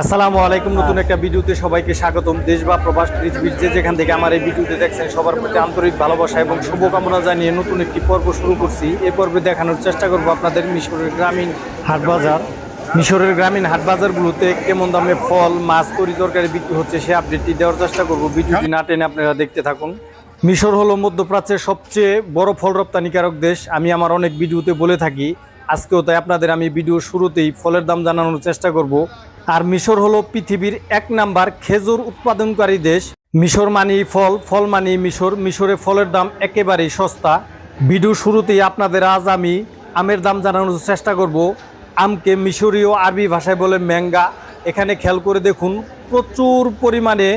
আসসালামু আলাইকুম নতুন একটা ভিডিওতে সবাইকে স্বাগতম। দেশ বা প্রবাস পৃথিবীর যে যেখান থেকে আমার এই ভিডিওতে দেখছেন সবার প্রতি আন্তরিক ভালোবাসা এবং শুভকামনা জানিয়ে নতুন একটি পর্ব শুরু করছি। এই পর্বে দেখানোর চেষ্টা করব আপনাদের মিশরের গ্রামীণ হাটবাজার মিশরের গ্রামীণ হাটবাজারগুলোতে কেমন দামে ফল মাছ তরি তরকারি বিক্রি হচ্ছে সে আপডেটটি দেওয়ার চেষ্টা করব। ভিডিওটি না টেনে আপনারা দেখতে থাকুন। মিশর হলো মধ্যপ্রাচ্যের সবচেয়ে বড় ফল রপ্তানিকারক দেশ। আমি আমার অনেক ভিডিওতে বলে থাকি। আজকেও তাই আপনাদের আমি ভিডিও শুরুতেই ফলের দাম জানানোর চেষ্টা করব। আর মিশর হলো পৃথিবীর এক নাম্বার খেজুর উৎপাদনকারী দেশ। মিশর মানি ফল ফল মানি মিশর। মিশরে ফলের দাম একেবারেই সস্তা। ভিডিও শুরুতেই আপনাদের আজ আমি আমের দাম জানানোর চেষ্টা করব। আমকে মিশরীয় আরবি ভাষায় বলে ম্যাঙ্গা। এখানে খেয়াল করে দেখুন, প্রচুর পরিমাণে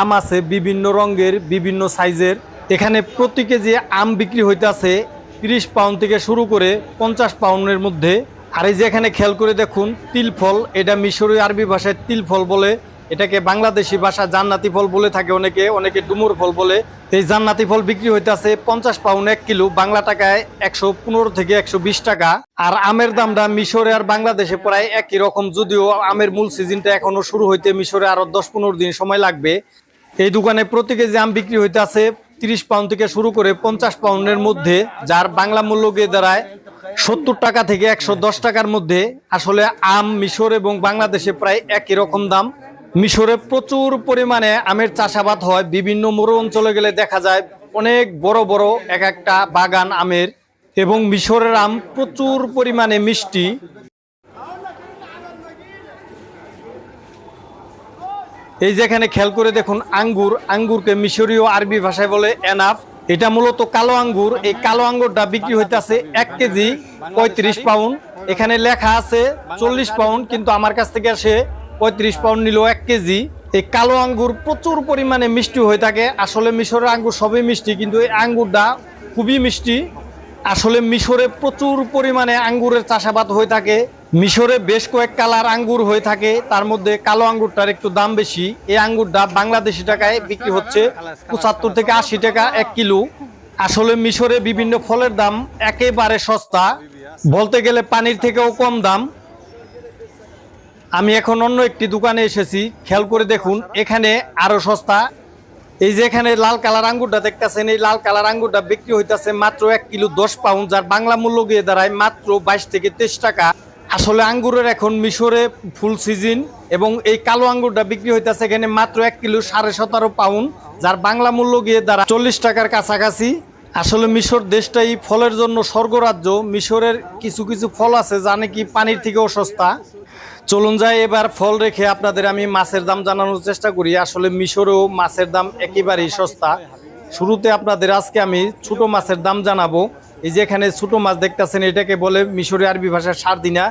আম আছে, বিভিন্ন রঙের, বিভিন্ন সাইজের। এখানে প্রতি কেজি আম বিক্রি হইতেছে তিরিশ পাউন্ড থেকে শুরু করে পঞ্চাশ পাউন্ডের মধ্যে। আর এই যে এখানে খেয়াল করে দেখুন, তিল ফল, এটা মিশরীয় আরবি ভাষায় তিল ফল বলে, এটাকে বাংলাদেশি ভাষা জান্নাতি ফল বলে থাকে অনেকে অনেকে ডুমুর ফল বলে। এই জান্নাতি ফল বিক্রি হইতেছে পঞ্চাশ পাউন্ড এক কিলো, বাংলা টাকায় একশো পনেরো থেকে একশো বিশ টাকা। আর আমের দামটা মিশরে আর বাংলাদেশে প্রায় একই রকম, যদিও আমের মূল সিজনটা এখনও শুরু হইতে মিশরে আরও দশ পনেরো দিন সময় লাগবে। এই দোকানে প্রতি কেজি আম বিক্রি হইতে আছে তিরিশ পাউন্ড থেকে শুরু করে পঞ্চাশ পাউন্ডের মধ্যে যার বাংলা মূল্য গিয়ে দাঁড়ায় সত্তর টাকা থেকে একশো দশ টাকার মধ্যে। আসলে আম, মিশর এবং বাংলাদেশে প্রায় একই রকম দাম। মিশরে প্রচুর পরিমাণে আমের চাষাবাদ হয়। বিভিন্ন মরু অঞ্চলে গেলে দেখা যায় অনেক বড় বড় এক একটা বাগান আমের এবং মিশরের আম প্রচুর পরিমাণে মিষ্টি। এই যেখানে খেয়াল করে দেখুন, আঙ্গুর, আঙ্গুরকে মিশরীয় আরবি ভাষায় বলে এনাফ। এটা মূলত কালো আঙ্গুর। এই কালো আঙ্গুরটা বিক্রি হইতেছে এক কেজি পঁয়ত্রিশ পাউন্ড। এখানে লেখা আছে চল্লিশ পাউন্ড, কিন্তু আমার কাছ থেকে আসে পঁয়ত্রিশ পাউন্ড নিল এক কেজি। এই কালো আঙ্গুর প্রচুর পরিমাণে মিষ্টি হয়ে থাকে। আসলে মিশরের আঙ্গুর সবই মিষ্টি, কিন্তু এই আঙ্গুরটা খুবই মিষ্টি। আসলে মিশরে প্রচুর পরিমাণে আঙ্গুরের চাষাবাদ হয়ে থাকে। মিশরে বেশ কয়েক কালার আঙ্গুর হয়ে থাকে। তার মধ্যে কালো আঙ্গুরটার একটু দাম বেশি। এই আঙ্গুরটা বাংলাদেশি টাকায় বিক্রি হচ্ছে পঁচাত্তর থেকে আশি টাকা এক কিলো। আসলে মিশরে বিভিন্ন ফলের দাম একেবারে সস্তা। বলতে গেলে পানির থেকেও কম দাম। আমি এখন অন্য একটি দোকানে এসেছি। খেয়াল করে দেখুন, এখানে আরও সস্তা। এই যে এখানে লাল কালার আঙ্গুরটা দেখতেছেন, এই লাল কালার আঙ্গুরটা বিক্রি হইতাছে মাত্র এক কিলো দশ পাউন্ড, যার বাংলা মূল্য গিয়ে দাঁড়ায় মাত্র বাইশ থেকে তেইশ টাকা। আসলে আঙ্গুরের এখন মিশরে ফুল সিজন এবং এই কালো আঙ্গুরটা বিক্রি হইতাছে এখানে মাত্র এক কিলো সাড়ে সতেরো পাউন্ড, যার বাংলা মূল্য গিয়ে দাঁড়ায় চল্লিশ টাকার কাছাকাছি। আসলে মিশর দেশটাই ফলের জন্য স্বর্গরাজ্য। মিশরের কিছু কিছু ফল আছে যা নাকি পানির থেকেও সস্তা চলুন যাই, এবার ফল রেখে আপনাদের আমি মাছের দাম জানানোর চেষ্টা করি। আসলে মিশরেও মাছের দাম একেবারেই সস্তা। শুরুতে আপনাদের আজকে আমি ছোট মাছের দাম জানাব। এই যে এখানে ছোট মাছ দেখতেছেন, এটাকে বলে মিশরে আরবি ভাষার সারদিনা।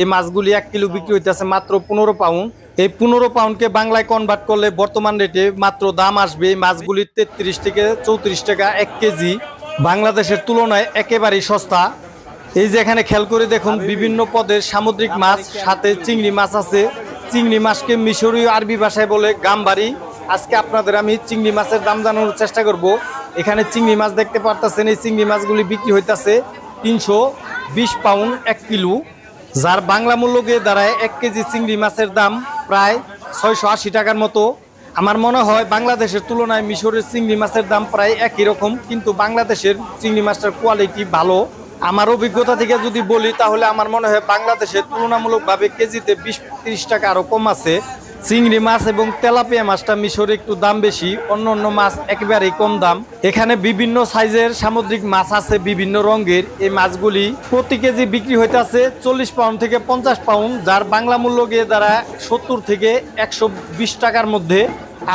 এই মাছগুলি এক কিলো বিক্রি হইতেছে মাত্র পনেরো পাউন্ড। এই পনেরো পাউন্ডকে বাংলায় কনভার্ট করলে বর্তমান রেটে মাত্র দাম আসবে এই মাছগুলির তেত্রিশ থেকে চৌত্রিশ টাকা এক কেজি। বাংলাদেশের তুলনায় একেবারেই সস্তা। এই যে এখানে খেয়াল করে দেখুন, বিভিন্ন পদের সামুদ্রিক মাছ, সাথে চিংড়ি মাছ আছে। চিংড়ি মাছকে মিশরীয় আরবি ভাষায় বলে গামবাড়ি আজকে আপনাদের আমি চিংড়ি মাছের দাম জানানোর চেষ্টা করব। এখানে চিংড়ি মাছ দেখতে পারতেছেন, এই চিংড়ি মাছগুলি বিক্রি হইতাছে তিনশো বিশ পাউন্ড এক কিলো। যার বাংলা মূল্য গিয়ে দাঁড়ায় এক কেজি চিংড়ি মাছের দাম প্রায় ছয়শো আশি টাকার মতো। আমার মনে হয় বাংলাদেশের তুলনায় মিশরের চিংড়ি মাছের দাম প্রায় একই রকম, কিন্তু বাংলাদেশের চিংড়ি মাছটার কোয়ালিটি ভালো। আমার অভিজ্ঞতা থেকে যদি বলি, তাহলে আমার মনে হয় বাংলাদেশে তুলনামূলকভাবে কেজিতে বিশ তিরিশ টাকা আরও কম আছে। চিংড়ি মাছ এবং তেলাপিয়া মাছটা মিশরে একটু দাম বেশি, অন্য অন্য মাছ একেবারেই কম দাম। এখানে বিভিন্ন সাইজের সামুদ্রিক মাছ আছে বিভিন্ন রঙের। এই মাছগুলি প্রতি কেজি বিক্রি হইতেছে চল্লিশ পাউন্ড থেকে পঞ্চাশ পাউন্ড, যার বাংলা মূল্য গিয়ে দ্বারা সত্তর থেকে একশো বিশ টাকার মধ্যে।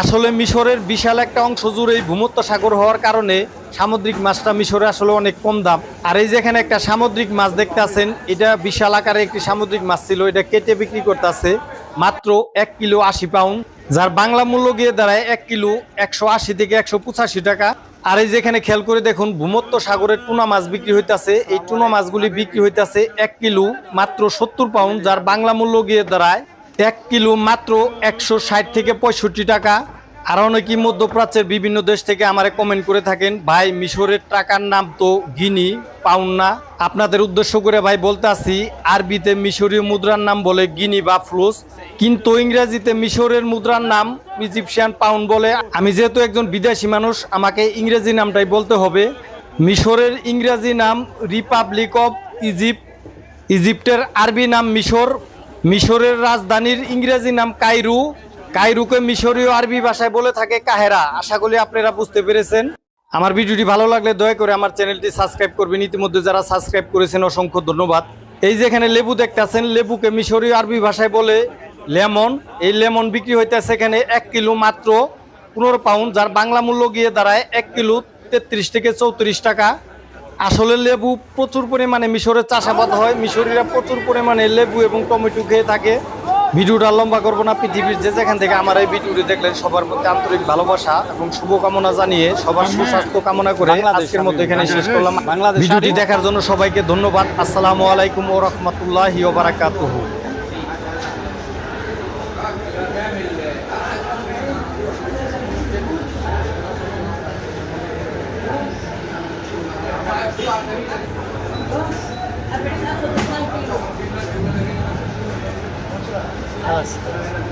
আসলে মিশরের বিশাল একটা অংশ জুড়ে এই ভূমত্ব সাগর হওয়ার কারণে সামুদ্রিক মাছটা মিশরে আসলে অনেক কম দাম। আর এই যেখানে একটা সামুদ্রিক মাছ দেখতে আছেন, এটা বিশাল আকারে একটি সামুদ্রিক মাছ ছিল, এটা কেটে বিক্রি করতেছে। মাত্র এক কিলো আশি পাউন্ড যার বাংলা মূল্য গিয়ে দাঁড়ায় এক কিলো একশো আশি থেকে একশো পঁচাশি টাকা। আর এই যেখানে খেয়াল করে দেখুন ভূমত্ব সাগরের টুনা মাছ বিক্রি হইতাছে। এই টুনা মাছগুলি বিক্রি হইতেছে এক কিলো মাত্র সত্তর পাউন্ড যার বাংলা মূল্য গিয়ে দাঁড়ায় এক কিলো মাত্র একশো ষাট থেকে পঁয়ষট্টি টাকা। আর অনেকেই মধ্যপ্রাচ্যের বিভিন্ন দেশ থেকে আমারে কমেন্ট করে থাকেন, ভাই, মিশরের টাকার নাম তো গিনি পাউন্ড না। আপনাদের উদ্দেশ্য করে ভাই বলতে আসি আরবিতে মিশরীয় মুদ্রার নাম বলে গিনি বা ফ্লুস। কিন্তু ইংরেজিতে মিশরের মুদ্রার নাম ইজিপশিয়ান পাউন্ড বলে। আমি যেহেতু একজন বিদেশি মানুষ, আমাকে ইংরেজি নামটাই বলতে হবে। মিশরের ইংরেজি নাম রিপাবলিক অফ ইজিপ্ট। ইজিপ্টের আরবি নাম মিশর। মিশরের রাজধানীর ইংরেজি নাম কাইরু কাইরুকে মিশরীয় আরবি ভাষায় বলে থাকে কাহেরা। আশা করি আপনারা বুঝতে পেরেছেন। আমার ভিডিওটি ভালো লাগলে দয়া করে আমার চ্যানেলটি সাবস্ক্রাইব করবেন। ইতিমধ্যে যারা সাবস্ক্রাইব করেছেন, অসংখ্য ধন্যবাদ। এই যেখানে লেবু দেখতেছেন লেবুকে মিশরীয় আরবি ভাষায় বলে লেমন এই লেমন বিক্রি হইতেছে এখানে এক কিলো মাত্র পনেরো পাউন্ড যার বাংলা মূল্য গিয়ে দাঁড়ায় এক কিলো তেত্রিশ থেকে চৌত্রিশ টাকা। আসলে লেবু প্রচুর পরিমাণে মিশরের চাষাবাদ হয় মিশরিরা প্রচুর পরিমাণে লেবু এবং টমেটো খেয়ে থাকে। ভিডিওটা লম্বা করব না পৃথিবীর যে যেখান থেকে আমার এই ভিডিওটি দেখলেন সবার প্রতি আন্তরিক ভালোবাসা এবং শুভকামনা জানিয়ে সবার সুস্বাস্থ্য কামনা করে আজকের মধ্যে এখানে শেষ করলাম। ভিডিওটি দেখার জন্য সবাইকে ধন্যবাদ। আসসালামু আলাইকুম ও রহমতুল্লাহি ওবারাকাতুহু Gracias.